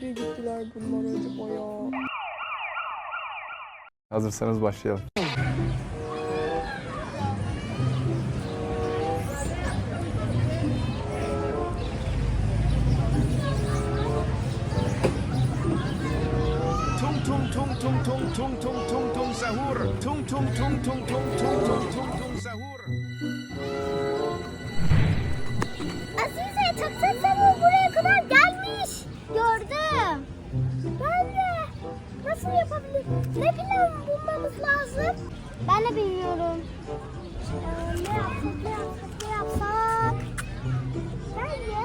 acaba ya? Hazırsanız başlayalım. Tung tung tung tung tung tung tung tung tung sahur. Tung tung tung tung tung tung tung tung de bilmiyorum. Ne yapsak, ne yapsak, ne yapsak? Bence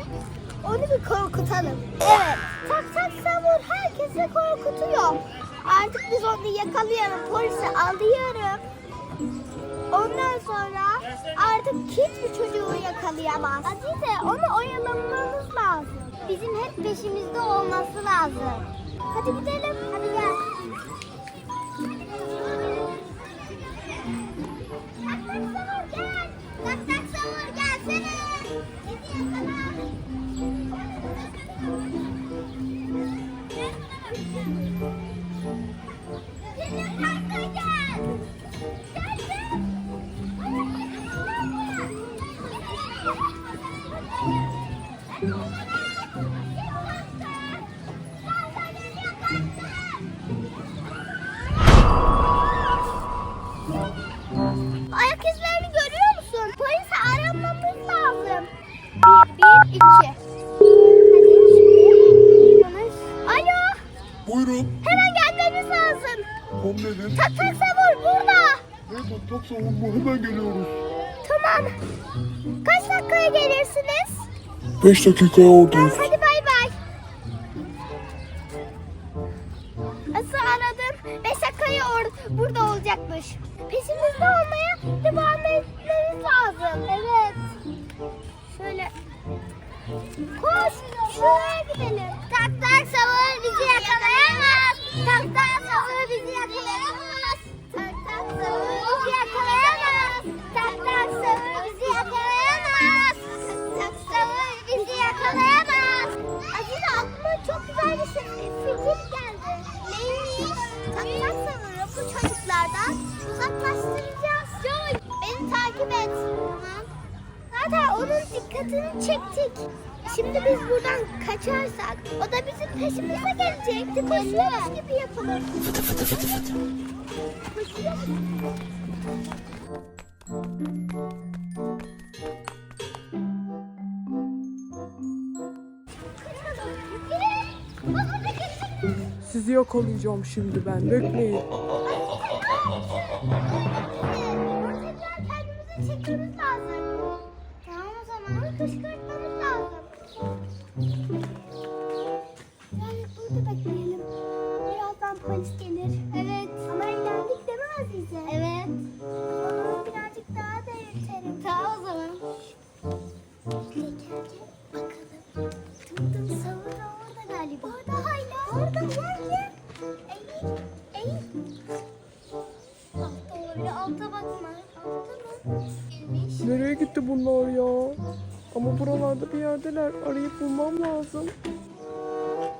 onu bir korkutalım. Evet. Tak tak savur herkesi korkutuyor. Artık biz onu yakalayalım. Polisi alıyorum. Ondan sonra artık hiçbir çocuğu yakalayamaz. Azize onu oyalamamız lazım. Bizim hep peşimizde olması lazım. Hadi gidelim. Hadi gel. Nedir? Tak tak savur burada. Ne tak savunma hemen geliyoruz. Tamam. Kaç dakikaya gelirsiniz? 5 dakikaya oradayız. Hadi bay bay. Asıl aradım. Beş dakikaya or burada olacakmış. Peşimizde olmaya devam etmemiz lazım. Evet. Şöyle. Koş. Şuraya gidelim. Tak savur bizi yakalayamaz. Tak savur bizi yakalayamaz. Takip et. Zaten onun dikkatini çektik. Şimdi biz buradan kaçarsak o da bizim peşimize gelecek. Koşuyormuş gibi yapalım. Fıtı fıtı fıtı fıtı. Sizi yakalayacağım şimdi ben. Bekleyin. Çekmemiz lazım. Tamam o zaman onu kışkırtmamız lazım. Yani burada bekleyelim. Birazdan polis gelir. Evet. Ama eğlendik değil mi Azize? Evet. O zaman birazcık daha da yürütelim. Tamam o zaman. Şöyle gel bakalım. Tım savur orada galiba. Orada hala. Orada gel gel. Eğil. Eğil. Altta öyle alta bakma. Nereye gitti bunlar ya? Ama buralarda bir yerdeler. Arayıp bulmam lazım.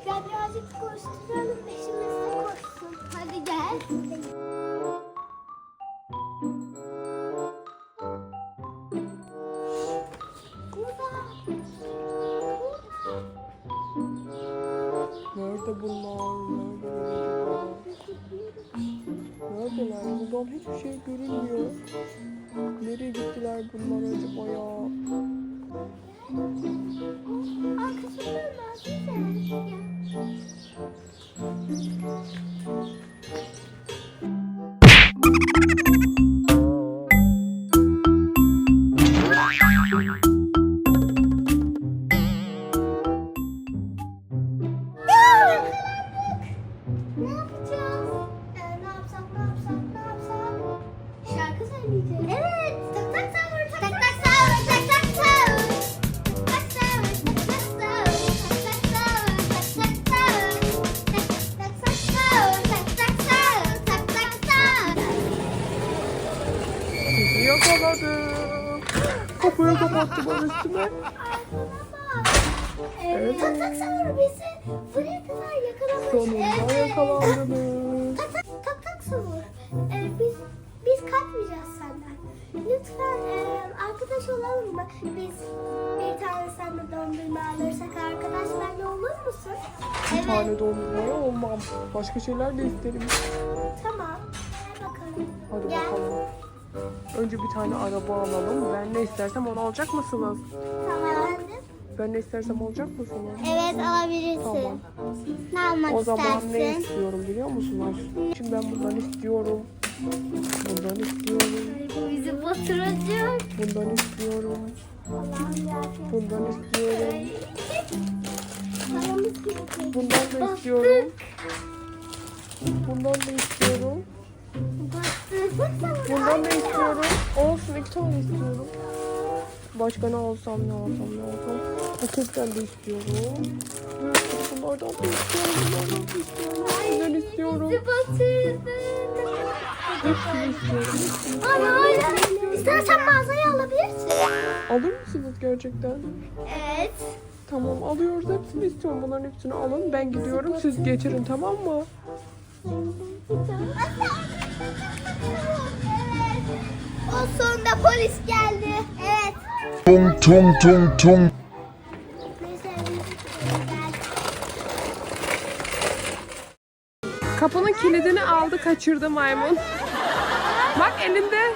Gel birazcık koşturalım peşimizde koşsun. Hadi gel. Nerede bunlar? Nerede? Neredeler? Buradan hiçbir şey görünmüyor. Gittiler bunlar acaba ya? Yakaladım. Kapıyı kapattılar üstüme. Bak. Evet. Tak tak savur bizi kadar yakalamış. Sonunda yakalandınız. Tak tak tak savur. Ee, biz biz kaçmayacağız senden. Lütfen e, arkadaş olalım mı? Biz bir tane sende dondurma alırsak arkadaş benimle olur musun? Bir tane dondurmaya olmam. Başka şeyler de isterim. Tamam. Gel bakalım. Hadi Gel. bakalım. Önce bir tane araba alalım. Ben ne istersem onu alacak mısınız? Tamam. Ben ne istersem alacak mısınız? Evet alabilirsin. Tamam. Ne almak O zaman ne istersin? istiyorum biliyor musunuz? Şimdi ben bundan istiyorum. Bundan istiyorum. Bu bizi batıracak. Bundan istiyorum. Bundan istiyorum. Paramız gidecek. Bundan da istiyorum. Bundan da istiyorum. Bundan da istiyorum. İki tane istiyorum. Başka ne alsam ne alsam ne alsam. Paketten de istiyorum. Bunlardan da istiyorum. Bunlardan da istiyorum. Bundan istiyorum. Hepsini istiyorum. Öyle. İstersen mağazaya alabilirsin. Alır mısınız gerçekten? Evet. Tamam alıyoruz hepsini istiyorum. Bunların hepsini alın. Ben gidiyorum. Siz getirin tamam mı? O sonunda polis geldi. Evet. Tung tung tung tung. Kapının kilidini aldı kaçırdı maymun. Bak elinde.